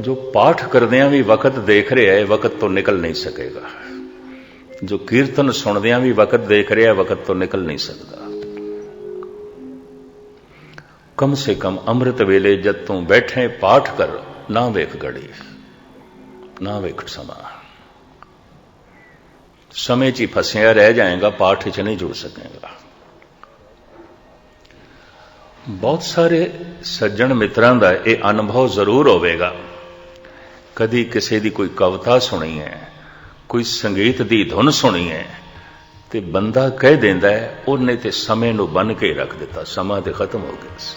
ਜੋ ਪਾਠ ਕਰਦਿਆਂ ਵੀ ਵਕਤ ਦੇਖ ਰਿਹਾ ਹੈ, ਵਕਤ ਤੋਂ ਨਿਕਲ ਨਹੀਂ ਸਕੇਗਾ। ਜੋ ਕੀਰਤਨ ਸੁਣਦਿਆਂ ਵੀ ਵਕਤ ਦੇਖ ਰਿਹਾ ਵਕਤ ਤੋਂ ਨਿਕਲ ਨਹੀਂ ਸਕਦਾ। ਕਮ ਸੇ ਕਮ ਅੰਮ੍ਰਿਤ ਵੇਲੇ ਜਦ ਤੂੰ ਬੈਠੇ ਪਾਠ ਕਰ, ਨਾ ਵੇਖ ਗੜੀ ਨਾ ਵੇਖ ਸਮਾਂ। ਸਮੇਂ 'ਚ ਹੀ ਫਸਿਆ ਰਹਿ ਜਾਏਗਾ, ਪਾਠ 'ਚ ਨਹੀਂ ਜੁੜ ਸਕੇਗਾ। ਬਹੁਤ ਸਾਰੇ ਸੱਜਣ ਮਿੱਤਰਾਂ ਦਾ ਇਹ ਅਨੁਭਵ ਜ਼ਰੂਰ ਹੋਵੇਗਾ। ਕਦੀ ਕਿਸੇ ਦੀ ਕੋਈ ਕਵਿਤਾ ਸੁਣੀ ਹੈ, ਕੋਈ ਸੰਗੀਤ ਦੀ ਧੁਨ ਸੁਣੀ ਹੈ ਤੇ ਬੰਦਾ ਕਹਿ ਦਿੰਦਾ ਹੈ, ਉਹਨੇ ਤੇ ਸਮੇਂ ਨੂੰ ਬੰਨ ਕੇ ਰੱਖ ਦਿੱਤਾ, ਸਮਾਂ ਤੇ ਖਤਮ ਹੋ ਗਿਆ ਸੀ।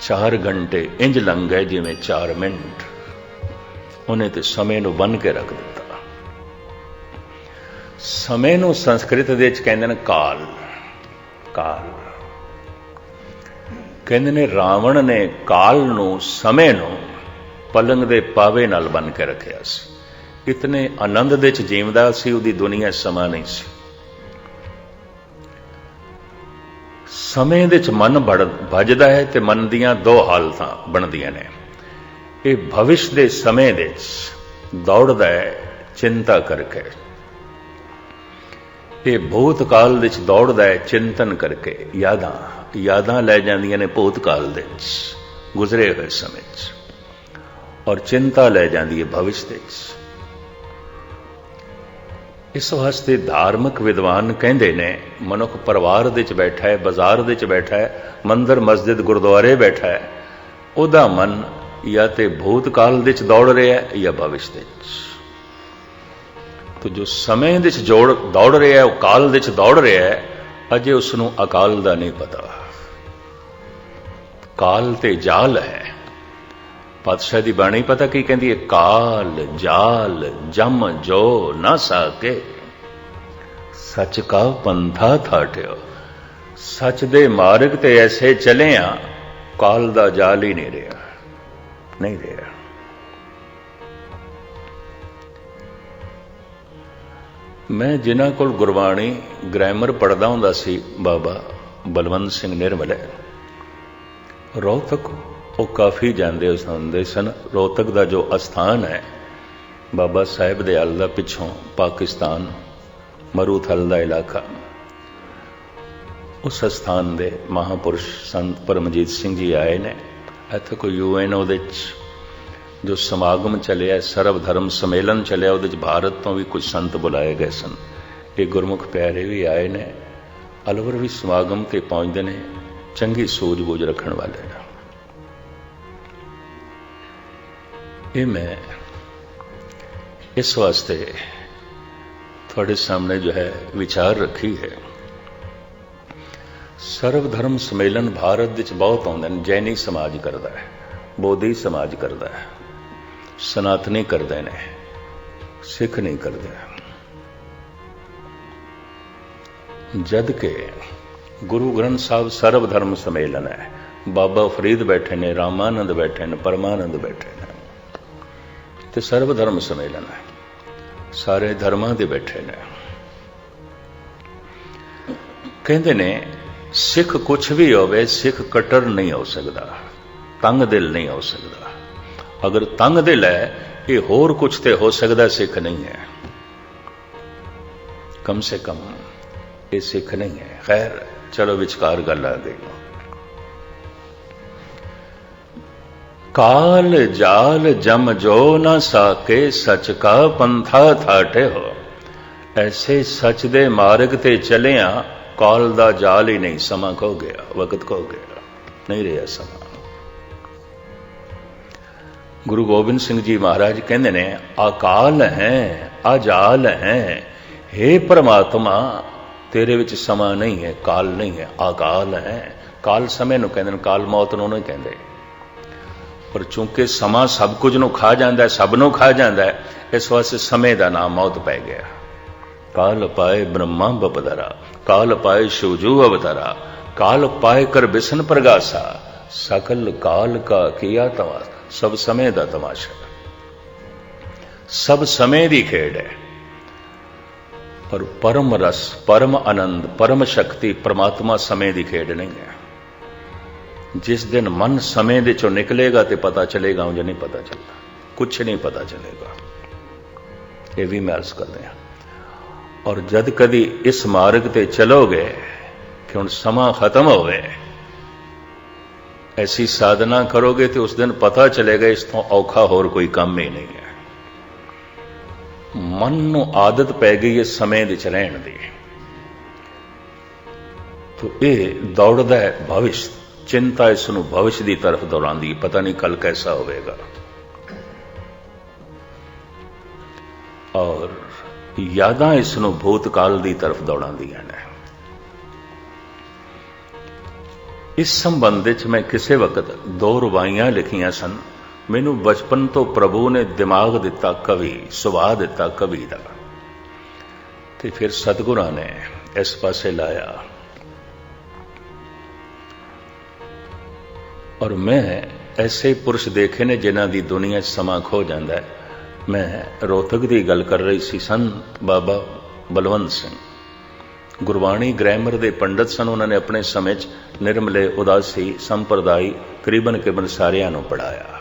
4 ਘੰਟੇ ਇੰਜ ਲੰਘ ਗਏ ਜਿਵੇਂ 4 ਮਿੰਟ। ਉਹਨੇ ਤੇ ਸਮੇਂ ਨੂੰ ਬੰਨ ਕੇ ਰੱਖ ਦਿੱਤਾ। ਸਮੇਂ ਨੂੰ ਸੰਸਕ੍ਰਿਤ ਦੇ ਵਿੱਚ ਕਹਿੰਦੇ ਨੇ ਕਾਲ। ਕਾਲ। ਕਹਿੰਦੇ ਨੇ ਰਾਵਣ ਨੇ ਕਾਲ ਨੂੰ, ਸਮੇਂ ਨੂੰ ਪਲੰਗ ਦੇ ਪਾਵੇ ਨਾਲ ਬੰਨ ਕੇ ਰੱਖਿਆ ਸੀ। ਇਤਨੇ ਆਨੰਦ ਦੇ ਵਿੱਚ ਜੀਵਦਾ ਸੀ, ਉਹਦੀ ਦੁਨੀਆ ਸਮਾਂ ਨਹੀਂ ਸੀ। ਸਮੇਂ ਦੇ ਵਿੱਚ ਮਨ ਵੱਜਦਾ ਹੈ ਤੇ ਮਨ ਦੀਆਂ ਦੋ ਹਾਲਤਾਂ ਬਣਦੀਆਂ ਨੇ। ਇਹ ਭਵਿਸ਼ ਦੇ ਸਮੇਂ ਦੇ ਵਿੱਚ ਦੌੜਦਾ ਹੈ, ਚਿੰਤਾ ਕਰਕੇ। ਇਹ ਭੂਤ ਕਾਲ ਵਿੱਚ ਦੌੜਦਾ ਹੈ, ਚਿੰਤਨ ਕਰਕੇ। ਯਾਦਾਂ ਯਾਦਾਂ ਲੈ ਜਾਂਦੀਆਂ ਨੇ ਭੂਤ ਕਾਲ ਦੇ ਵਿੱਚ, ਗੁਜ਼ਰੇ ਹੋਏ ਸਮੇਂ 'ਚ ਔਰ ਚਿੰਤਾ ਲੈ ਜਾਂਦੀ ਹੈ ਭਵਿਸ਼ ਦੇ ਵਿੱਚ। ਇਸ ਵਾਸਤੇ ਧਾਰਮਿਕ ਵਿਦਵਾਨ ਕਹਿੰਦੇ ਨੇ, ਮਨੁੱਖ ਪਰਿਵਾਰ ਦੇ ਵਿੱਚ ਬੈਠਾ ਹੈ, ਬਾਜ਼ਾਰ ਦੇ ਵਿੱਚ ਬੈਠਾ ਹੈ, ਮੰਦਰ, ਮਸਜਿਦ, ਗੁਰਦੁਆਰੇ ਬੈਠਾ ਹੈ, ਉਹਦਾ ਮਨ ਜਾਂ ਤੇ ਭੂਤ ਕਾਲ ਦੇ ਵਿੱਚ ਦੌੜ ਰਿਹਾ ਹੈ ਜਾਂ ਭਵਿਸ਼ ਦੇ ਵਿੱਚ। ਤੋ ਜੋ ਸਮੇਂ ਦੇ ਵਿੱਚ ਜੋੜ ਦੌੜ ਰਿਹਾ ਹੈ, ਉਹ ਕਾਲ ਦੇ ਵਿੱਚ ਦੌੜ ਰਿਹਾ ਹੈ, ਅਜੇ ਉਸ ਨੂੰ ਅਕਾਲ ਦਾ ਨਹੀਂ ਪਤਾ। ਕਾਲ ਤੇ ਜਾਲ ਹੈ। ਪਾਤਸ਼ਾਹ ਦੀ ਬਾਣੀ ਪਤਾ ਕੀ ਕਹਿੰਦੀ ਹੈ? ਕਾਲ, ਜਾਲ, ਜਮ, ਜੋ ਨਾ ਸਕੇ। ਸੱਚ ਕਾ ਪੰਥਾ ਥਾਟਿਓ। ਸੱਚ ਦੇ ਮਾਰਗ ਤੇ ਐਸੇ ਚਲੇ ਆ ਕਾਲ ਦਾ ਜਾਲ ਹੀ ਨਹੀਂ ਰਿਹਾ। ਨਹੀਂ ਰਿਹਾ। ਮੈਂ ਜਿਨ੍ਹਾਂ ਕੋਲ ਗੁਰਬਾਣੀ, ਗ੍ਰਾਮਰ ਪੜਦਾ ਹੁੰਦਾ ਸੀ, ਬਾਬਾ ਬਲਵੰਤ ਸਿੰਘ ਨਿਰਮਲ। ਰੋਹਤਕ ਉਹ ਕਾਫੀ ਜਾਂਦੇ ਹੁੰਦੇ ਸਨ। ਰੋਹਤਕ ਦਾ ਜੋ ਅਸਥਾਨ ਹੈ, ਬਾਬਾ ਸਾਹਿਬ ਦੇ ਅਲ ਦਾ ਪਿੱਛੋਂ ਪਾਕਿਸਤਾਨ, ਮਰੂਥਲ ਦਾ ਇਲਾਕਾ। ਉਸ ਸਥਾਨ ਦੇ ਮਹਾਪੁਰਸ਼ ਸੰਤ ਪਰਮਜੀਤ ਸਿੰਘ ਜੀ ਆਏ ਨੇ। ਇੱਥੇ ਕੋਈ ਯੂਐਨ ਉਹਦੇ ਚ ਜੋ ਸਮਾਗਮ ਚੱਲਿਆ, ਸਰਵ ਧਰਮ ਸੰਮੇਲਨ ਚੱਲਿਆ, ਉਹਦੇ ਚ ਭਾਰਤ ਤੋਂ ਵੀ ਕੁਝ ਸੰਤ ਬੁਲਾਏ ਗਏ ਸਨ। ਇਹ ਗੁਰਮੁਖ ਪਿਆਰੇ ਵੀ ਆਏ ਨੇ। ਅਲਵਰ ਵੀ ਸਮਾਗਮ ਤੇ ਪਹੁੰਚਦੇ ਨੇ। ਚੰਗੀ ਸੂਝ-ਬੂਝ ਰੱਖਣ ਵਾਲੇ ਨੇ। ਇਹ ਮੈਂ ਇਸ ਵਾਸਤੇ ਤੁਹਾਡੇ ਸਾਹਮਣੇ ਜੋ ਹੈ ਵਿਚਾਰ ਰੱਖੀ ਹੈ। ਸਰਵ ਧਰਮ ਸੰਮੇਲਨ ਭਾਰਤ ਵਿੱਚ ਬਹੁਤ ਆਉਂਦੇ ਨੇ ਜੈਨੀ ਸਮਾਜ ਕਰਦਾ ਹੈ, ਬੋਧੀ ਸਮਾਜ ਕਰਦਾ ਹੈ, ਸਨਾਤਨੀ ਕਰਦੇ ਨੇ, ਸਿੱਖ ਨਹੀਂ ਕਰਦੇ। ਜਦ ਕਿ ਗੁਰੂ ਗ੍ਰੰਥ ਸਾਹਿਬ ਸਰਵ ਧਰਮ ਸੰਮੇਲਨ ਹੈ, ਬਾਬਾ ਫਰੀਦ ਬੈਠੇ ਨੇ, ਰਾਮਾਨੰਦ ਬੈਠੇ ਨੇ, ਪਰਮਾਨੰਦ ਬੈਠੇ ਨੇ। ਤੇ ਸਰਵ ਧਰਮ ਸੰਮੇਲਨ ਹੈ। ਸਾਰੇ ਧਰਮਾਂ ਦੇ ਬੈਠੇ ਨੇ। ਕਹਿੰਦੇ ਨੇ, ਸਿੱਖ ਕੁਝ ਵੀ ਹੋਵੇ, ਸਿੱਖ ਕਟਰ ਨਹੀਂ ਹੋ ਸਕਦਾ, ਤੰਗ ਦਿਲ ਨਹੀਂ ਹੋ ਸਕਦਾ। ਅਗਰ ਤੰਗ ਦਿਲ ਹੈ, ਇਹ ਹੋਰ ਕੁਝ ਤੇ ਹੋ ਸਕਦਾ, ਸਿੱਖ ਨਹੀਂ ਹੈ। ਕਮ ਸੇ ਕਮ, ਇਹ ਸਿੱਖ ਨਹੀਂ ਹੈ। ਖੈਰ, ਚਲੋ ਵਿਚਕਾਰ ਗੱਲ ਆ ਗਈ ਕਾਲ ਜਾਲ ਜਮ ਜੋ ਨਾ ਸਾਕੇ, ਸਚ ਕਾ ਪੰਥਾ ਥਾਟੇ ਹੋ। ਐਸੇ ਸੱਚ ਦੇ ਮਾਰਗ ਤੇ ਚਲਿਆ, ਕਾਲ ਦਾ ਜਾਲ ਹੀ ਨਹੀਂ, ਸਮਾਂ ਖੋ ਗਿਆ, ਵਕਤ ਖੋ ਗਿਆ, ਨਹੀਂ ਰਿਹਾ ਸਮਾਂ। ਗੁਰੂ ਗੋਬਿੰਦ ਸਿੰਘ ਜੀ ਮਹਾਰਾਜ ਕਹਿੰਦੇ ਨੇ ਅਕਾਲ ਹੈ ਅਜਾਲ ਹੈ हे ਪ੍ਰਮਾਤਮਾ, ਤੇਰੇ ਵਿੱਚ ਸਮਾਂ ਨਹੀਂ ਹੈ, ਕਾਲ ਨਹੀਂ ਹੈ ਅਕਾਲ ਹੈ। ਕਾਲ ਸਮੇਂ ਨੂੰ ਕਹਿੰਦੇ ਨੇ, ਕਾਲ ਮੌਤ ਨੂੰ ਨਹੀਂ ਕਹਿੰਦੇ। ਪਰ ਚੂੰਕਿ ਸਮਾਂ ਸਭ ਕੁਝ ਨੂੰ ਖਾ ਜਾਂਦਾ ਹੈ, ਸਭ ਨੂੰ ਖਾ ਜਾਂਦਾ ਹੈ, ਇਸ ਵਾਸਤੇ ਸਮੇਂ ਦਾ ਨਾਮ ਮੌਤ ਪੈ ਗਿਆ। ਕਾਲ ਪਾਏ ਬ੍ਰਹਮਾ ਬਪਦਰਾ, ਕਾਲ ਪਾਏ ਸ਼ਿਵਜੂ ਅਵਤਾਰਾ, ਕਾਲ ਪਾਏ ਕਰ ਬਿਸ਼ਨ ਪ੍ਰਗਾਸਾ ਸਕਲ ਕਾਲ ਕਾ ਕੀਆ ਤਵਾ, ਸਭ ਸਮੇਂ ਦਾ ਤਮਾਸ਼ਾ। ਸਭ ਸਮੇਂ ਦੀ ਖੇਡ ਹੈ। ਪਰ ਪਰਮ ਰਸ, ਪਰਮ ਆਨੰਦ, ਪਰਮ ਸ਼ਕਤੀ ਪ੍ਰਮਾਤਮਾ ਸਮੇਂ ਦੀ ਖੇਡ ਨਹੀਂ ਹੈ। ਜਿਸ ਦਿਨ ਮਨ ਸਮੇਂ ਦੇ ਚੋਂ ਨਿਕਲੇਗਾ ਤੇ ਪਤਾ ਚੱਲੇਗਾ, ਉਂਝ ਨਹੀਂ ਪਤਾ ਚੱਲਦਾ। ਕੁਝ ਨਹੀਂ ਪਤਾ ਚਲੇਗਾ। ਇਹ ਵੀ ਮੈਂ ਅਰਜ਼ ਕਰਦੇ ਹਾਂ। ਔਰ ਜਦ ਕਦੀ ਇਸ ਮਾਰਗ ਤੇ ਚਲੋਗੇ ਕਿ ਹੁਣ ਸਮਾਂ ਖਤਮ ਹੋਵੇ, ਐਸੀ ਸਾਧਨਾ ਕਰੋਗੇ ਤੇ ਉਸ ਦਿਨ ਪਤਾ ਚਲੇਗਾ, ਇਸ ਤੋਂ ਔਖਾ ਹੋਰ ਕੋਈ ਕੰਮ ਹੀ ਨਹੀਂ ਹੈ। ਮਨ ਨੂੰ ਆਦਤ ਪੈ ਗਈ ਹੈ ਸਮੇਂ ਵਿੱਚ ਰਹਿਣ ਦੀ। ਤੋ ਇਹ ਦੌੜਦਾ ਹੈ ਭਵਿਸ਼ ਚਿੰਤਾ ਇਸ ਨੂੰ ਭਵਿਸ਼ ਦੀ ਤਰਫ ਦੌੜਾਉਂਦੀ, ਪਤਾ ਨਹੀਂ ਕੱਲ ਕੈਸਾ ਹੋਵੇਗਾ। ਔਰ ਯਾਦਾਂ ਇਸ ਨੂੰ ਭੂਤਕਾਲ ਦੀ ਤਰਫ ਦੌੜਾਉਂਦੀਆਂ ਨੇ। ਇਸ ਸੰਬੰਧ ਵਿੱਚ ਮੈਂ ਕਿਸੇ ਵਕਤ ਦੋ ਰਵਾਈਆਂ ਲਿਖੀਆਂ ਸਨ। ਮੈਨੂੰ ਬਚਪਨ ਤੋਂ ਪ੍ਰਭੂ ਨੇ ਦਿਮਾਗ ਦਿੱਤਾ, ਕਵੀ, ਸੁਭਾਅ ਦਿੱਤਾ, ਕਵੀ ਦਾ। ਤੇ ਫਿਰ ਸਤਿਗੁਰਾਂ ਨੇ ਇਸ ਪਾਸੇ ਲਾਇਆ। ਔਰ ਮੈਂ ਐਸੇ ਪੁਰਸ਼ ਦੇਖੇ ਨੇ ਜਿਨ੍ਹਾਂ ਦੀ ਦੁਨੀਆ 'ਚ ਸਮਾਂ ਖੋ ਜਾਂਦਾ ਹੈ। ਮੈਂ ਰੋਹਤਕ ਦੀ ਗੱਲ ਕਰ ਰਹੀ ਸੀ, ਸਨ ਬਾਬਾ ਬਲਵੰਤ ਸਿੰਘ। ਗੁਰਬਾਣੀ ਗ੍ਰਾਮਰ ਦੇ ਪੰਡਤ ਸਨ, ਉਹਨਾਂ ਨੇ ਆਪਣੇ ਸਮੇਂ 'ਚ ਨਿਰਮਲੇ, ਉਦਾਸੀ ਸੰਪਰਦਾਇ ਕਰੀਬਨ ਕਰੀਬਨ ਸਾਰਿਆਂ ਨੂੰ ਪੜਾਇਆ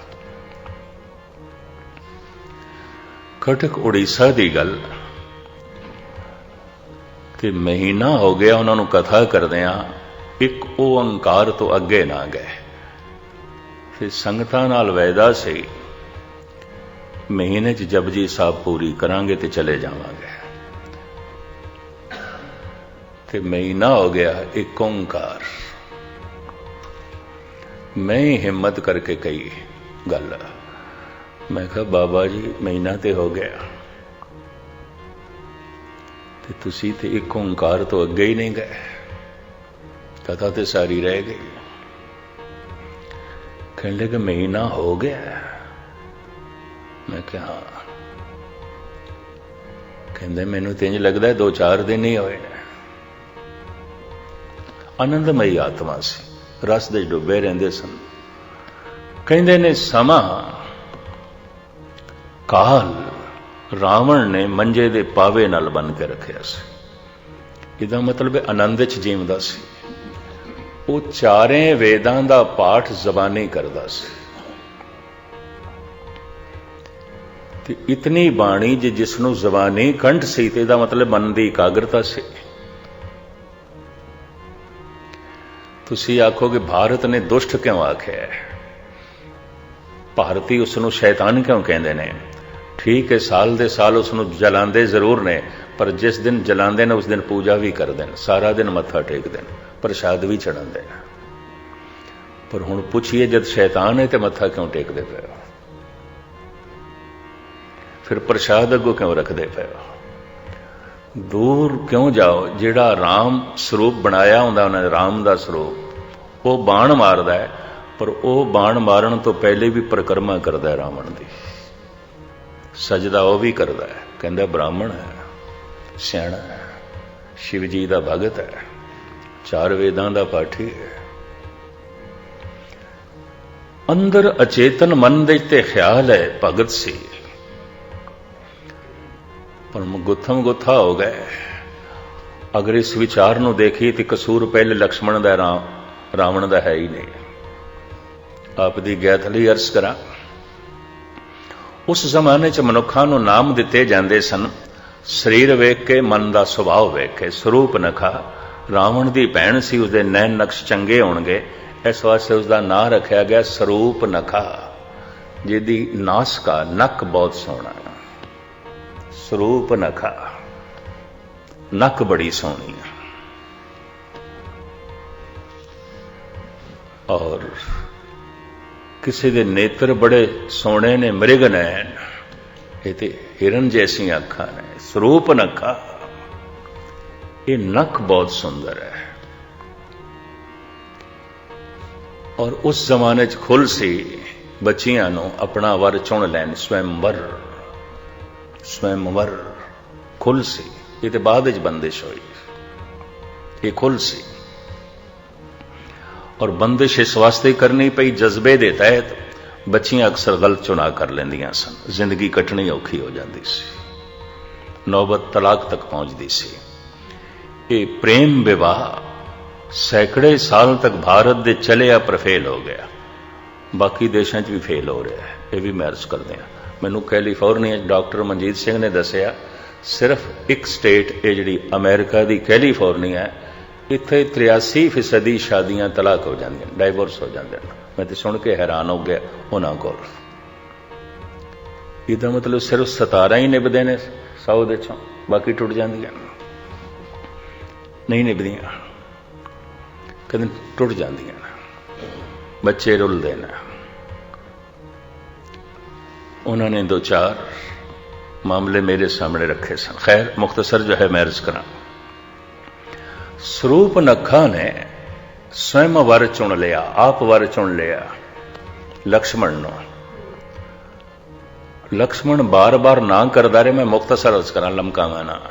ਕਟਕ, ਉੜੀਸਾ ਦੀ ਗੱਲ। ਕਿ ਮਹੀਨਾ ਹੋ ਗਿਆ, ਉਹਨਾਂ ਨੂੰ ਕਥਾ ਕਰਦਿਆਂ ਇੱਕ ਓੰਕਾਰ ਤੋਂ ਅੱਗੇ ਨਾ ਗਏ। ਫਿਰ ਸੰਗਤਾਂ ਨਾਲ ਵੈਦਾ ਸੀ, ਮਹੀਨੇ 'ਚ ਜਪਜੀ ਸਾਹਿਬ ਪੂਰੀ ਕਰਾਂਗੇ ਤੇ ਚਲੇ ਜਾਵਾਂਗੇ। ਤੇ ਮਹੀਨਾ ਹੋ ਗਿਆ ਇੱਕ ਓੰਕਾਰ। ਮੈਂ ਹਿੰਮਤ ਕਰਕੇ ਕਹੀ ਗੱਲ, ਮੈਂ ਕਿਹਾ, ਬਾਬਾ ਜੀ, ਮਹੀਨਾ ਤੇ ਹੋ ਗਿਆ। ਤੇ ਤੁਸੀਂ ਤੇ ਇੱਕ ਓੰਕਾਰ ਤੋਂ ਅੱਗੇ ਹੀ ਨਹੀਂ ਗਏ। ਕਥਾ ਤੇ ਸਾਰੀ ਰਹਿ ਗਈ। ਕਹਿਣ ਲੱਗੇ ਮਹੀਨਾ ਹੋ ਗਿਆ ਮੈਂ ਕਿਹਾ, ਕਹਿੰਦੇ ਮੈਨੂੰ ਤਿੰਜ ਲੱਗਦਾ ਦੋ ਚਾਰ ਦਿਨ ਹੀ ਹੋਏ ਨੇ। ਆਨੰਦਮਈ ਆਤਮਾ ਸੀ। ਰਸ ਦੇ ਡੁੱਬੇ ਰਹਿੰਦੇ ਸਨ। ਕਹਿੰਦੇ ਨੇ, ਸਮਾਂ, ਕਾਲ ਰਾਵਣ ਨੇ ਮੰਜੇ ਦੇ ਪਾਵੇ ਨਾਲ ਬੰਨ ਕੇ ਰੱਖਿਆ ਸੀ। ਇਹਦਾ ਮਤਲਬ ਹੈ ਆਨੰਦ ਚ ਜੀਵਦਾ ਸੀ। ਉਹ ਚਾਰੇ ਵੇਦਾਂ ਦਾ ਪਾਠ ਜ਼ਬਾਨੀ ਕਰਦਾ ਸੀ। ਤੇ ਇਤਨੀ ਬਾਣੀ ਜੇ ਜਿਸ ਨੂੰ ਜ਼ਬਾਨੀ ਕੰਠ ਸੀ ਤੇ ਇਹਦਾ ਮਤਲਬ ਮਨ ਦੀ ਇਕਾਗਰਤਾ ਸੀ। ਤੁਸੀਂ ਆਖੋਗੇ, ਭਾਰਤ ਨੇ ਦੁਸ਼ਟ ਕਿਉਂ ਆਖਿਆ ਭਾਰਤੀ ਉਸ ਨੂੰ ਸ਼ੈਤਾਨ ਕਿਉਂ ਕਹਿੰਦੇ ਨੇ? ਠੀਕ ਹੈ, ਸਾਲ ਦੇ ਸਾਲ ਉਸ ਨੂੰ ਜਲਾਉਂਦੇ ਜ਼ਰੂਰ ਨੇ, ਪਰ ਜਿਸ ਦਿਨ ਜਲਾਉਂਦੇ ਨੇ, ਉਸ ਦਿਨ ਪੂਜਾ ਵੀ ਕਰਦੇ ਨੇ, ਸਾਰਾ ਦਿਨ ਮੱਥਾ ਟੇਕਦੇ ਨੇ। ਪ੍ਰਸ਼ਾਦ ਵੀ ਚੜਾਉਂਦੇ ਨੇ ਪਰ ਹੁਣ ਪੁੱਛੀਏ ਜਦ ਸ਼ੈਤਾਨ ਹੈ ਤੇ ਮੱਥਾ ਕਿਉਂ ਟੇਕਦੇ ਪਏ ਹੋ? ਫਿਰ ਪ੍ਰਸ਼ਾਦ ਅੱਗੋਂ ਕਿਉਂ ਰੱਖਦੇ ਪਏ ਹੋ? ਦੂਰ ਕਿਉਂ ਜਾਓ? ਜਿਹੜਾ ਰਾਮ ਸਰੂਪ ਬਣਾਇਆ ਹੁੰਦਾ ਉਹਨਾਂ ਨੇ, ਰਾਮ ਦਾ ਸਰੂਪ। ਉਹ ਬਾਣ ਮਾਰਦਾ ਹੈ, ਪਰ ਉਹ ਬਾਣ ਮਾਰਨ ਤੋਂ ਪਹਿਲੇ ਵੀ ਪ੍ਰਕਰਮਾ ਕਰਦਾ ਹੈ ਰਾਵਣ ਦੀ। ਸਜਦਾ ਉਹ ਵੀ ਕਰਦਾ ਹੈ। ਕਹਿੰਦਾ ਬ੍ਰਾਹਮਣ ਹੈ, ਸਿਆਣਾ ਹੈ, ਸ਼ਿਵ ਜੀ ਦਾ ਭਗਤ ਹੈ। ਚਾਰ ਵੇਦਾਂ ਦਾ ਪਾਠੀ ਹੈ ਅੰਦਰ ਅਚੇਤਨ ਮਨ ਦੇ ਤੇ ਖਿਆਲ ਹੈ, ਭਗਤ ਸੀ। ਪਰ ਗੁੱਥਮ ਗੁੱਥਾ ਹੋ ਗਏ। ਅਗਰ ਇਸ ਵਿਚਾਰ ਨੂੰ ਦੇਖੀ ਤੇ ਕਸੂਰ ਪਹਿਲੇ ਲਕਸ਼ਮਣ ਦਾ ਰਾਮ ਰਾਵਣ ਦਾ ਹੈ ਹੀ ਨਹੀਂ। ਆਪ ਦੀ ਗੈਥ ਲਈ ਅਰਜ਼ ਕਰਾਂ, ਉਸ ਜ਼ਮਾਨੇ 'ਚ ਮਨੁੱਖਾਂ ਨੂੰ ਨਾਮ ਦਿੱਤੇ ਜਾਂਦੇ ਸਨ, ਸਰੀਰ ਵੇਖ ਕੇ, ਮਨ ਦਾ ਸੁਭਾਅ ਵੇਖ ਕੇ, ਸਰੂਪ ਨਖਾ ਰਾਵਣ ਦੀ ਭੈਣ ਸੀ, ਉਸਦੇ ਨੈਣ ਨਕਸ਼ ਚੰਗੇ ਹੋਣਗੇ। ਇਸ ਵਾਸਤੇ ਉਸਦਾ ਨਾਂ ਰੱਖਿਆ ਗਿਆ ਸਰੂਪ ਨਖਾ, ਜਿਹਦੀ ਨਾਸਕਾ ਨੱਕ ਬਹੁਤ ਸੋਹਣਾ ਹੈ। ਸਰੂਪ ਨਖਾ, ਨੱਕ ਬੜੀ ਸੋਹਣੀ ਹੈ। ਔਰ ਕਿਸੇ ਦੇ ਨੇਤਰ ਬੜੇ ਸੋਹਣੇ ਨੇ, ਮ੍ਰਿਗ ਨੈਣ, ਇਹ ਤੇ ਹਿਰਨ ਜੈਸੀਆਂ ਅੱਖਾਂ ਨੇ। ਸਰੂਪ ਨਖਾ। ਇਹ ਨੱਕ ਬਹੁਤ ਸੁੰਦਰ ਹੈ ਔਰ ਉਸ ਜ਼ਮਾਨੇ 'ਚ ਖੁੱਲ ਸੀ ਬੱਚੀਆਂ ਨੂੰ ਆਪਣਾ ਵਰ ਚੁਣ ਲੈਣ ਸਵੈਮਵਰ ਸਵੈਮਵਰ ਖੁੱਲ ਸੀ ਇਹ ਤੇ ਬਾਅਦ ਵਿੱਚ ਬੰਦਿਸ਼ ਹੋਈ ਇਹ ਖੁੱਲ ਸੀ ਔਰ ਬੰਦਿਸ਼ ਇਸ ਵਾਸਤੇ ਕਰਨੀ ਪਈ ਜਜ਼ਬੇ ਦੇ ਤਹਿਤ ਬੱਚੀਆਂ ਅਕਸਰ ਗਲਤ ਚੁਣਾ ਕਰ ਲੈਂਦੀਆਂ ਸਨ ਜ਼ਿੰਦਗੀ ਕੱਟਣੀ ਔਖੀ ਹੋ ਜਾਂਦੀ ਸੀ ਨੌਬਤ ਤਲਾਕ ਤੱਕ ਪਹੁੰਚਦੀ ਸੀ ਇਹ ਪ੍ਰੇਮ ਵਿਵਾਹ ਸੈਂਕੜੇ ਸਾਲ ਤੱਕ ਭਾਰਤ ਦੇ ਚਲਿਆ ਪਰ ਫੇਲ ਹੋ ਗਿਆ। ਬਾਕੀ ਦੇਸ਼ਾਂ 'ਚ ਵੀ ਫੇਲ ਹੋ ਰਿਹਾ ਹੈ। ਇਹ ਵੀ ਮੈਂ ਅਰਜ਼ ਕਰਦੇ ਆ ਮੈਨੂੰ ਕੈਲੀਫੋਰਨੀਆ ਡਾਕਟਰ ਮਨਜੀਤ ਸਿੰਘ ਨੇ ਦੱਸਿਆ, ਸਿਰਫ ਇੱਕ ਸਟੇਟ ਇਹ ਜਿਹੜੀ ਅਮਰੀਕਾ ਦੀ ਕੈਲੀਫੋਰਨੀਆ ਹੈ, ਇੱਥੇ 83% ਦੀ ਸ਼ਾਦੀਆਂ ਤਲਾਕ ਹੋ ਜਾਂਦੀਆਂ ਡਾਈਵੋਰਸ ਹੋ ਜਾਂਦੇ ਨੇ ਮੈਂ ਤੇ ਸੁਣ ਕੇ ਹੈਰਾਨ ਹੋ ਗਿਆ ਉਹਨਾਂ ਕੋਲ। ਇਹਦਾ ਮਤਲਬ ਸਿਰਫ 17 ਹੀ ਨਿਭਦੇ ਨੇ 100 ਦੇ ਚੋਂ, ਬਾਕੀ ਟੁੱਟ ਜਾਂਦੀਆਂ। ਨੇ ਨਹੀਂ ਨਿਭਦੀਆਂ। ਕਦੇ ਟੁੱਟ ਜਾਂਦੀਆਂ ਬੱਚੇ ਰੁੱਲਦੇ ਨੇ। ਉਹਨਾਂ ਨੇ ਦੋ ਚਾਰ ਮਾਮਲੇ ਮੇਰੇ ਸਾਹਮਣੇ ਰੱਖੇ ਸਨ। ਖੈਰ, ਮੁਖਤਸਰ ਜੋ ਹੈ, ਮੈਂ ਅਰਜ਼ ਕਰਾਂ। ਸਰੂਪ ਨਖਾ ਨੇ ਸਵੈਮ ਵਰ ਚੁਣ ਲਿਆ, ਆਪ ਵਰ ਚੁਣ ਲਿਆ, ਲਕਸ਼ਮਣ ਨੂੰ। ਲਕਸ਼ਮਣ ਬਾਰ-ਬਾਰ ਨਾ ਕਰਦਾ ਰੇ ਮੈਂ ਮੁਖਤਸਰ ਅਰਜ਼ ਕਰਾਂ, ਲਮਕਾਵਾਂ ਨਾ।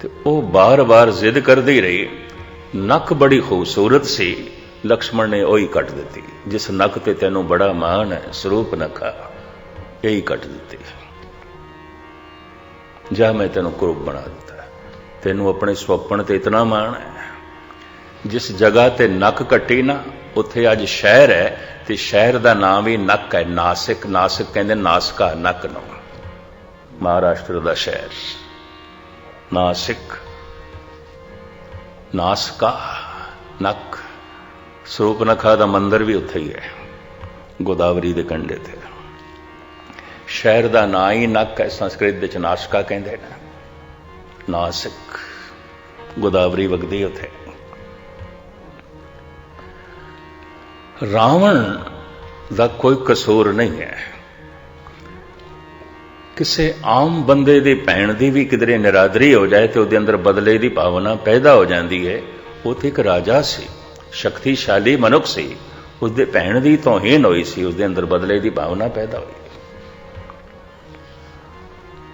ਤੇ ਉਹ ਬਾਰ-ਬਾਰ ਜ਼ਿੱਦ ਕਰਦੀ ਰਹੀ। ਨੱਕ ਬੜੀ ਖੂਬਸੂਰਤ ਸੀ। ਲਕਸ਼ਮਣ ਨੇ ਉਹੀ ਕੱਟ ਦਿੱਤੀ। ਜਿਸ ਨੱਕ ਤੇ ਤੈਨੂੰ ਬੜਾ ਮਾਣ ਹੈ, ਸਰੂਪ ਨਖਾ ਇਹੀ ਕੱਟ ਦਿੱਤੀ। ਜਾ ਮੈਂ ਤੈਨੂੰ ਕੁਰਬ ਬਣਾ ਦਿੱਤਾ। ਤੈਨੂੰ ਆਪਣੇ ਸੁਪਨ ਤੇ ਇਤਨਾ ਮਾਣ ਹੈ। ਜਿਸ ਜਗ੍ਹਾ ਤੇ ਨੱਕ ਕੱਟੀ ਨਾ, ਉੱਥੇ ਅੱਜ ਸ਼ਹਿਰ ਹੈ ਤੇ ਸ਼ਹਿਰ ਦਾ ਨਾਮ ਵੀ ਨੱਕ ਹੈ। ਨਾਸਿਕ ਨਾਸਿਕ ਕਹਿੰਦੇ ਨਾਸਕਾ ਨੱਕ ਨੂੰ। ਮਹਾਰਾਸ਼ਟਰ ਦਾ ਸ਼ਹਿਰ। ਨਾਸਿਕ ਨਾਸਕਾ ਨੱਕ। ਸਰੂਪਨਖਾ ਦਾ ਮੰਦਿਰ ਵੀ ਉੱਥੇ ਹੀ ਹੈ, ਗੋਦਾਵਰੀ ਦੇ ਕੰਢੇ ਤੇ। ਸ਼ਹਿਰ ਦਾ ਨਾਂ ਹੀ ਨੱਕ ਹੈ, ਸੰਸਕ੍ਰਿਤ ਵਿੱਚ ਨਾਸਕਾ ਕਹਿੰਦੇ ਨੇ। ਨਾਸਿਕ ਗੋਦਾਵਰੀ ਵਗਦੀ ਉੱਥੇ। ਰਾਵਣ ਦਾ ਕੋਈ ਕਸੂਰ ਨਹੀਂ ਹੈ। ਕਿਸੇ ਆਮ ਬੰਦੇ ਦੀ ਭੈਣ ਦੀ ਵੀ ਕਿਧਰੇ ਨਿਰਾਦਰੀ ਹੋ ਜਾਏ ਤੇ ਉਹਦੇ ਅੰਦਰ ਬਦਲੇ ਦੀ ਭਾਵਨਾ ਪੈਦਾ ਹੋ ਜਾਂਦੀ ਹੈ ਉਹ ਤੇ ਇੱਕ ਰਾਜਾ ਸੀ, ਸ਼ਕਤੀਸ਼ਾਲੀ ਮਨੁੱਖ ਸੀ। ਉਸਦੇ ਭੈਣ ਦੀ ਤੋਹੀਨ ਹੋਈ ਸੀ, ਉਸਦੇ ਅੰਦਰ ਬਦਲੇ ਦੀ ਭਾਵਨਾ ਪੈਦਾ ਹੋਈ।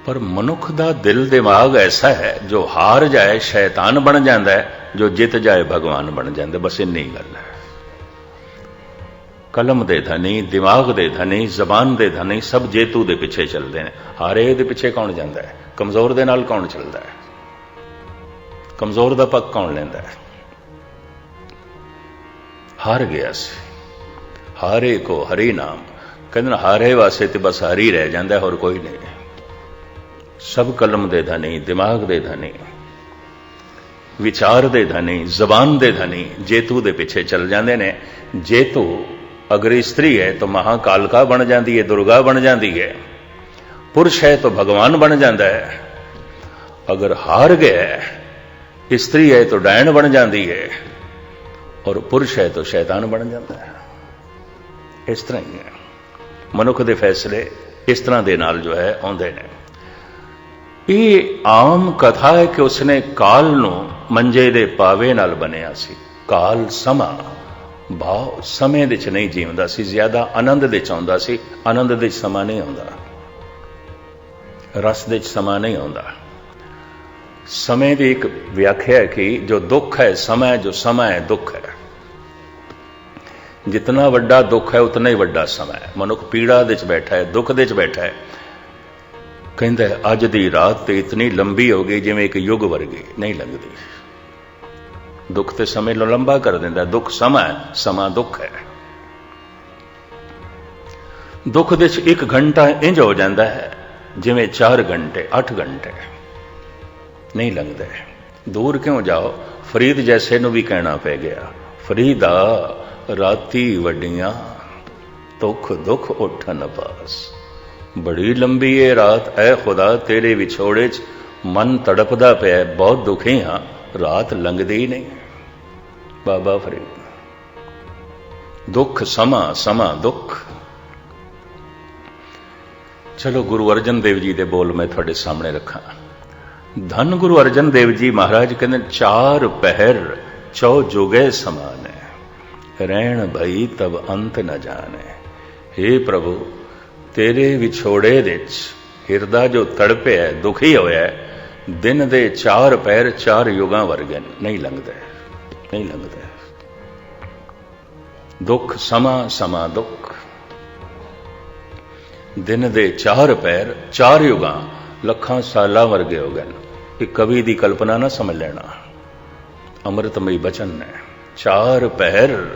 ਪਰ ਮਨੁੱਖ ਦਾ ਦਿਲ ਦਿਮਾਗ ਐਸਾ ਹੈ, ਜੋ ਹਾਰ ਜਾਏ, ਸ਼ੈਤਾਨ ਬਣ ਜਾਂਦਾ ਹੈ, ਜੋ ਜਿੱਤ ਜਾਏ, ਭਗਵਾਨ ਬਣ ਜਾਂਦਾ ਬਸ ਇੰਨੀ ਗੱਲ ਹੈ। ਕਲਮ ਦੇ ਧਨੀ, ਦਿਮਾਗ ਦੇ ਧਨੀ, ਜ਼ਬਾਨ ਦੇ ਧਨੀ, ਸਭ ਜੇਤੂ ਦੇ ਪਿੱਛੇ ਚੱਲਦੇ ਨੇ। ਹਾਰੇ ਦੇ ਪਿੱਛੇ ਕੌਣ ਜਾਂਦਾ ਹੈ? ਕਮਜ਼ੋਰ ਦੇ ਨਾਲ ਕੌਣ ਚੱਲਦਾ ਹੈ? ਕਮਜ਼ੋਰ ਦਾ ਪੱਕ ਕੌਣ ਲੈਂਦਾ ਹੈ? ਹਾਰ ਗਿਆ ਸੀ। ਹਾਰੇ ਕੋ ਹਰੀ ਨਾਮ। ਕਹਿੰਦੇ ਹਾਰੇ ਵਾਸਤੇ ਤੇ ਬਸ ਹਰੀ ਰਹਿ ਜਾਂਦਾ, ਹੋਰ ਕੋਈ ਨਹੀਂ। ਸਭ ਕਲਮ ਦੇ ਧਨੀ, ਦਿਮਾਗ ਦੇ ਧਨੀ, ਵਿਚਾਰ ਦੇ ਧਨੀ, ਜ਼ਬਾਨ ਦੇ ਧਨੀ, ਜੇਤੂ ਦੇ ਪਿੱਛੇ ਚੱਲ ਜਾਂਦੇ ਨੇ। ਜੇਤੂ ਅਗਰ ਇਸਤਰੀ ਹੈ ਤਾਂ ਮਹਾਕਾਲਕਾ ਬਣ ਜਾਂਦੀ ਹੈ, ਦੁਰਗਾ ਬਣ ਜਾਂਦੀ ਹੈ। ਪੁਰਸ਼ ਹੈ ਤਾਂ ਭਗਵਾਨ ਬਣ ਜਾਂਦਾ ਹੈ। ਅਗਰ ਹਾਰ ਗਿਆ ਇਸਤਰੀ ਹੈ ਤਾਂ ਡੈਣ ਬਣ ਜਾਂਦੀ ਹੈ। ਔਰ ਪੁਰਸ਼ ਹੈ ਤਾਂ ਸ਼ੈਤਾਨ ਬਣ ਜਾਂਦਾ ਹੈ। ਇਸ ਤਰ੍ਹਾਂ ਹੀ ਹੈ। ਮਨੁੱਖ ਦੇ ਫੈਸਲੇ ਇਸ ਤਰ੍ਹਾਂ ਦੇ ਨਾਲ ਜੋ ਹੈ ਆਉਂਦੇ ਨੇ। ਇਹ ਆਮ ਕਥਾ ਹੈ ਕਿ ਉਸਨੇ ਕਾਲ ਨੂੰ ਮੰਜੇ ਦੇ ਪਾਵੇ ਨਾਲ ਬਣਿਆ ਸੀ। ਕਾਲ ਸਮਾ। ਭਾਵ ਸਮੇਂ ਦੇ ਚ ਨਹੀਂ ਜੀਵਦਾ ਸੀ, ਜ਼ਿਆਦਾ ਆਨੰਦ ਦੇ ਚ ਆਉਂਦਾ ਸੀ। ਆਨੰਦ ਦੇ ਚ ਸਮਾਂ ਨਹੀਂ ਆਉਂਦਾ। ਰਸ ਦੇ ਚ ਸਮਾਂ ਨਹੀਂ ਆਉਂਦਾ। ਸਮੇਂ ਦੀ ਇੱਕ ਵਿਆਖਿਆ ਹੈ ਕਿ ਜੋ ਦੁੱਖ ਹੈ, ਸਮਾਂ ਜੋ ਸਮਾਂ ਹੈ, ਦੁੱਖ ਹੈ। ਜਿੰਨਾ ਵੱਡਾ ਦੁੱਖ ਹੈ, ਉਤਨਾ ਹੀ ਵੱਡਾ ਸਮਾਂ ਹੈ। ਮਨੁੱਖ ਪੀੜਾ ਦੇ ਚ ਬੈਠਾ ਹੈ, ਦੁੱਖ ਦੇ ਚ ਬੈਠਾ ਹੈ। ਕਹਿੰਦਾ ਅੱਜ ਦੀ ਰਾਤ ਤੇ ਇਤਨੀ ਲੰਬੀ ਹੋ ਗਈ ਜਿਵੇਂ ਇੱਕ ਯੁੱਗ ਵਰਗੀ, ਨਹੀਂ ਲੱਗਦੀ ਦੁੱਖ ਤੇ ਸਮੇਂ ਨੂੰ ਲੰਬਾ ਕਰ ਦਿੰਦਾ ਦੁੱਖ ਸਮਾਂ ਸਮਾਂ ਦੁੱਖ ਹੈ। ਦੁੱਖ ਦੇ ਵਿੱਚ 1 ਘੰਟਾ ਇੰਜ ਹੋ ਜਾਂਦਾ ਹੈ, ਜਿਵੇਂ 4 ਘੰਟੇ 8 ਘੰਟੇ। ਨਹੀਂ ਲੰਘਦੇ ਦੂਰ ਕਿਉਂ ਜਾਓ? ਫਰੀਦ ਜੈਸੇ ਨੂੰ ਵੀ ਕਹਿਣਾ ਪੈ ਗਿਆ। ਫਰੀਦਾ, ਰਾਤੀ ਵੱਡੀਆਂ, ਦੁੱਖ ਦੁੱਖ ਉਠਨ ਪਾਸ ਬੜੀ ਲੰਬੀ ਏ ਰਾਤ, ਐ ਖੁਦਾ ਤੇਰੇ ਵਿਛੋੜੇ 'ਚ ਮਨ ਤੜਪਦਾ ਪਿਆ ਬਹੁਤ ਦੁਖੀ ਹਾਂ। ਰਾਤ ਲੰਘਦੀ ਹੀ ਨਹੀਂ। ਬਾਬਾ ਫਰੀਦ। ਦੁੱਖ ਸਮਾ ਸਮਾ ਦੁੱਖ। ਚਲੋ ਗੁਰੂ ਅਰਜਨ ਦੇਵ ਜੀ ਦੇ ਬੋਲ ਮੈਂ ਤੁਹਾਡੇ ਸਾਹਮਣੇ ਰੱਖਾਂ। ਧੰਨ ਗੁਰੂ ਅਰਜਨ ਦੇਵ ਜੀ ਮਹਾਰਾਜ ਕਹਿੰਦੇ ਚਾਰ ਪਹਿਰ ਚੌ ਜੁਗੇ ਸਮਾਨ। ਹੈ ਰਹਿਣ ਭਈ ਤਬ ਅੰਤ ਨ ਜਾਣੇ। हे ਪ੍ਰਭੂ, ਤੇਰੇ ਵਿਛੋੜੇ ਵਿੱਚ ਹਿਰਦਾ ਜੋ ਤੜਪਿਆ, ਦੁਖੀ ਹੋਇਆ ਦਿਨ ਦੇ ਚਾਰ ਪੈਰ ਚਾਰ ਯੁਗਾਂ ਵਰਗੇ ਨਹੀਂ ਲੰਘਦਾ ਨਹੀਂ ਲੰਘਦਾ ਦੁੱਖ ਸਮਾ ਸਮਾ ਦੁੱਖ। ਦਿਨ ਦੇ ਚਾਰ ਪੈਰ ਚਾਰ ਯੁਗਾਂ ਲੱਖਾਂ ਸਾਲਾਂ ਵਰਗੇ ਹੋ ਗਏ ਇਹ ਕਵੀ ਦੀ ਕਲਪਨਾ ਨਾ ਸਮਝ ਲੈਣਾ। ਅੰਮ੍ਰਿਤਮਈ ਬਚਨ ਨੇ ਚਾਰ ਪੈਰ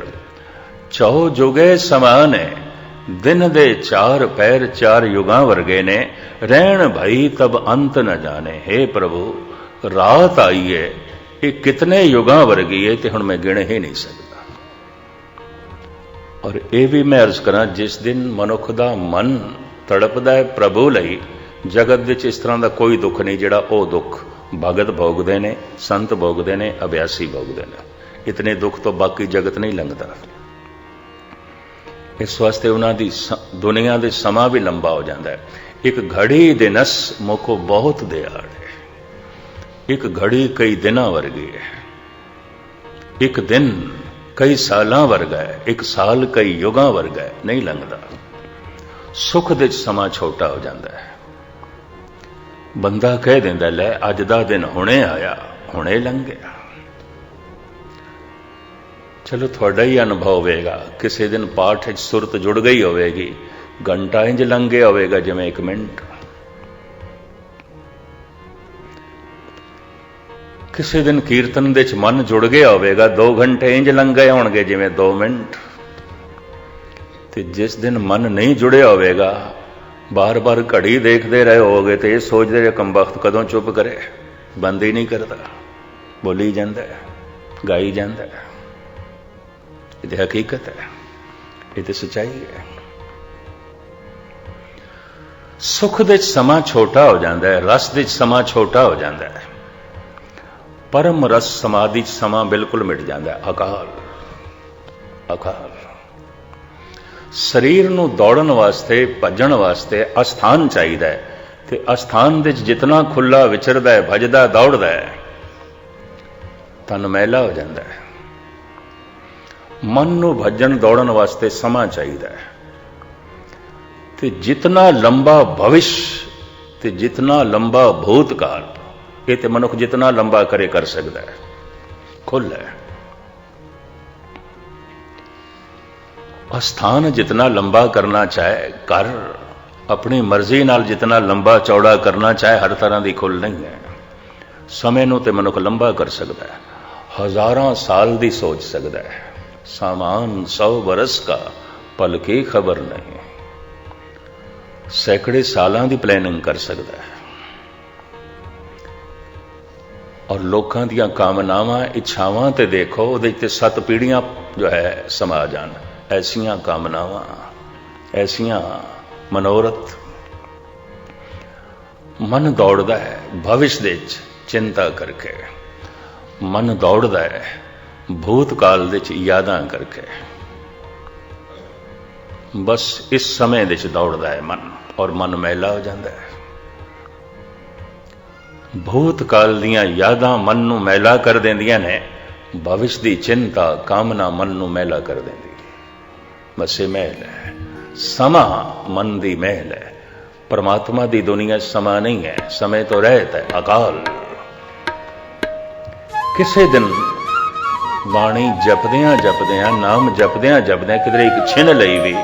ਚੌ ਜੁਗੇ ਸਮਾਨ ਹੈ। ਦਿਨ ਦੇ ਚਾਰ ਪੈਰ ਚਾਰ ਯੁਗਾਂ ਵਰਗੇ ਨੇ, ਰਹਿਣ ਭਈ ਤਬ ਅੰਤ ਨ ਜਾਣੇ। हे ਪ੍ਰਭੂ, ਰਾਤ ਆਈ ਹੈ ਇਹ ਕਿਤਨੇ ਯੁਗਾਂ ਵਰਗੀ ਹੈ ਤੇ ਹੁਣ ਮੈਂ ਗਿਣ ਹੀ ਨਹੀਂ ਸਕਦਾ। ਔਰ ਇਹ ਵੀ ਮੈਂ ਅਰਜ਼ ਕਰਾਂ, ਜਿਸ ਦਿਨ ਮਨੁੱਖ ਦਾ ਮਨ ਤੜਪਦਾ ਹੈ ਪ੍ਰਭੂ ਲਈ, ਜਗਤ ਵਿੱਚ ਇਸ ਤਰ੍ਹਾਂ ਦਾ ਕੋਈ ਦੁੱਖ ਨਹੀਂ ਜਿਹੜਾ ਉਹ ਦੁੱਖ ਭਗਤ ਭੋਗਦੇ ਨੇ, ਸੰਤ ਭੋਗਦੇ ਨੇ, ਅਭਿਆਸੀ ਭੋਗਦੇ ਨੇ। ਇਤਨੇ ਦੁੱਖ ਤੋਂ ਬਾਕੀ ਜਗਤ ਨਹੀਂ ਲੰਘਦਾ। ਇਸ ਵਾਸਤੇ ਉਹਨਾਂ ਦੀ ਸ- ਦੁਨੀਆ ਦੇ ਸਮਾਂ ਵੀ ਲੰਬਾ ਹੋ ਜਾਂਦਾ ਹੈ। ਇੱਕ ਘੜੀ ਦੇ ਨਸ ਮੋਕੋ ਬਹੁਤ ਦਿਆੜ ਹੈ। ਇੱਕ ਘੜੀ ਕਈ ਦਿਨਾਂ ਵਰਗੀ ਹੈ। ਇੱਕ ਦਿਨ ਕਈ ਸਾਲਾਂ ਵਰਗਾ ਹੈ। ਇੱਕ ਸਾਲ ਕਈ ਯੁਗਾਂ ਵਰਗਾ ਹੈ। ਨਹੀਂ ਲੰਘਦਾ। ਸੁਖ ਦੇ ਸਮਾਂ ਛੋਟਾ ਹੋ ਜਾਂਦਾ ਹੈ। ਬੰਦਾ ਕਹਿ ਦਿੰਦਾ, ਲੈ ਅੱਜ ਦਾ ਦਿਨ ਹੁਣੇ ਆਇਆ, ਹੁਣੇ ਲੰਘ ਗਿਆ। ਚਲੋ ਤੁਹਾਡਾ ਹੀ ਅਨੁਭਵ ਹੋਵੇਗਾ। ਕਿਸੇ ਦਿਨ ਪਾਠ ਵਿੱਚ ਸੁਰਤ ਜੁੜ ਗਈ ਹੋਵੇਗੀ। ਘੰਟਾ ਇੰਜ ਲੰਘ ਗਿਆ ਹੋਵੇਗਾ ਜਿਵੇਂ ਇੱਕ ਮਿੰਟ। ਕਿਸੇ ਦਿਨ ਕੀਰਤਨ ਦੇ ਚ ਮਨ ਜੁੜ ਗਿਆ ਹੋਵੇਗਾ 2 ਘੰਟੇ ਇੰਜ ਲੰਘ ਗਏ ਹੋਣਗੇ ਜਿਵੇਂ 2 ਮਿੰਟ। ਤੇ ਜਿਸ ਦਿਨ ਮਨ ਨਹੀਂ ਜੁੜਿਆ ਹੋਵੇਗਾ, ਬਾਰ-ਬਾਰ ਘੜੀ ਦੇਖਦੇ ਰਹੇ ਹੋਗੇ ਤੇ ਇਹ ਸੋਚਦੇ ਰਹੇ ਕੰਬਖਤ ਕਦੋਂ ਚੁੱਪ ਕਰੇ। ਬੰਦ ਹੀ ਨਹੀਂ ਕਰਦਾ। ਬੋਲੀ ਜਾਂਦਾ ਗਾਈ ਜਾਂਦਾ ਹੈ ਇਹ ਤਾਂ ਹਕੀਕਤ ਹੈ। ਇਹ ਤੇ ਸਚਾਈ ਹੈ। ਸੁਖ ਦੇ ਸਮਾਂ ਛੋਟਾ ਹੋ ਜਾਂਦਾ ਹੈ, ਰਸ ਦੇ 'ਚ ਸਮਾਂ ਛੋਟਾ ਹੋ ਜਾਂਦਾ ਹੈ। ਪਰਮ ਰਸ ਸਮਾਧੀ 'ਚ ਸਮਾਂ ਬਿਲਕੁਲ ਮਿਟ ਜਾਂਦਾ ਹੈ। ਅਕਾਲ ਅਕਾਲ। ਸਰੀਰ ਨੂੰ ਦੌੜਨ ਵਾਸਤੇ, ਭੱਜਣ ਵਾਸਤੇ ਅਸਥਾਨ ਚਾਹੀਦਾ ਹੈ ਤੇ ਅਸਥਾਨ ਦੇ 'ਚ ਜਿਤਨਾ ਖੁੱਲਾ ਵਿਚਰਦਾ ਹੈ, ਭਜਦਾ, ਦੌੜਦਾ ਹੈ, ਤਨ ਮੈਲਾ ਹੋ ਜਾਂਦਾ ਹੈ। ਮਨ ਨੂੰ ਭੱਜਣ ਦੌੜਨ ਵਾਸਤੇ ਸਮਾਂ ਚਾਹੀਦਾ ਹੈ। ਤੇ ਜਿਤਨਾ ਲੰਬਾ ਭਵਿਸ਼ ਤੇ ਜਿਤਨਾ ਲੰਬਾ ਭੂਤਕਾਲ, ਇਹ ਤੇ ਮਨੁੱਖ ਜਿਤਨਾ ਲੰਬਾ ਕਰੇ ਕਰ ਸਕਦਾ ਹੈ। ਖੁੱਲ੍ਹ ਹੈ। ਅਸਥਾਨ ਜਿਤਨਾ ਲੰਬਾ ਕਰਨਾ ਚਾਹੇ ਕਰ, ਆਪਣੀ ਮਰਜ਼ੀ ਨਾਲ ਜਿਤਨਾ ਲੰਬਾ ਚੌੜਾ ਕਰਨਾ ਚਾਹੇ, ਹਰ ਤਰ੍ਹਾਂ ਦੀ ਖੁੱਲ ਨਹੀਂ ਹੈ। ਸਮੇਂ ਨੂੰ ਤੇ ਮਨੁੱਖ ਲੰਬਾ ਕਰ ਸਕਦਾ ਹੈ। ਹਜ਼ਾਰਾਂ ਸਾਲ ਦੀ ਸੋਚ ਸਕਦਾ ਹੈ। सामान सौ बरस का पल की खबर नहीं ਸੈਂਕੜੇ ਸਾਲਾਂ ਦੀ ਪਲੈਨਿੰਗ ਕਰ ਸਕਦਾ ਹੈ ਔਰ ਲੋਕਾਂ ਦੀਆਂ ਕਾਮਨਾਵਾਂ ਇੱਛਾਵਾਂ ਤੇ ਦੇਖੋ ਉਹਦੇ ਤੇ ਸੱਤ ਪੀੜ੍ਹੀਆਂ ਜੋ ਹੈ ਸਮਾ ਜਾਣ ਐਸੀਆਂ ਕਾਮਨਾਵਾਂ ਐਸੀਆਂ ਮਨੋਰਥ ਮਨ ਦੌੜਦਾ ਹੈ ਭਵਿਸ਼ ਦੇ ਵਿੱਚ ਚਿੰਤਾ ਕਰਕੇ ਮਨ ਦੌੜਦਾ ਹੈ ਭੂਤਕਾਲ ਦੇ ਚ ਯਾਦਾਂ ਕਰਕੇ। ਬਸ ਇਸ ਸਮੇਂ ਦੇ ਚ ਦੌੜਦਾ ਹੈ ਮਨ ਔਰ ਮਨ ਮੈਲਾ ਹੋ ਜਾਂਦਾ ਹੈ। ਭੂਤ ਕਾਲ ਦੀਆਂ ਯਾਦਾਂ ਮਨ ਨੂੰ ਮੈਲਾ ਕਰ ਦਿੰਦੀਆਂ ਨੇ, ਭਵਿਸ਼ ਦੀ ਚਿੰਤਾ, ਕਾਮਨਾ ਮਨ ਨੂੰ ਮੈਲਾ ਕਰ ਦਿੰਦੀ। ਬਸ ਇਹ ਮਹਿਲ ਹੈ। ਸਮਾਂ ਮਨ ਦੀ ਮਹਿਲ ਹੈ। ਪਰਮਾਤਮਾ ਦੀ ਦੁਨੀਆ ਸਮਾਂ ਨਹੀਂ ਹੈ। ਸਮੇਂ ਤੋਂ ਰਹਿਤ ਹੈ, ਅਕਾਲ। ਕਿਸੇ ਦਿਨ ਬਾਣੀ ਜਪਦਿਆਂ ਜਪਦਿਆਂ, ਨਾਮ ਜਪਦਿਆਂ ਜਪਦਿਆਂ ਕਿਧਰੇ ਇੱਕ ਛਿਨ ਲਈ ਵੀ।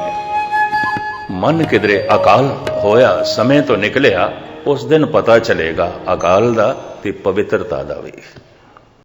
ਮਨ ਕਿਧਰੇ ਅਕਾਲ ਹੋਇਆ, ਸਮੇਂ ਤੋਂ ਨਿਕਲਿਆ, ਉਸ ਦਿਨ ਪਤਾ ਚੱਲੇਗਾ ਅਕਾਲ ਦਾ ਤੇ ਪਵਿੱਤਰਤਾ ਦਾ ਵੀ।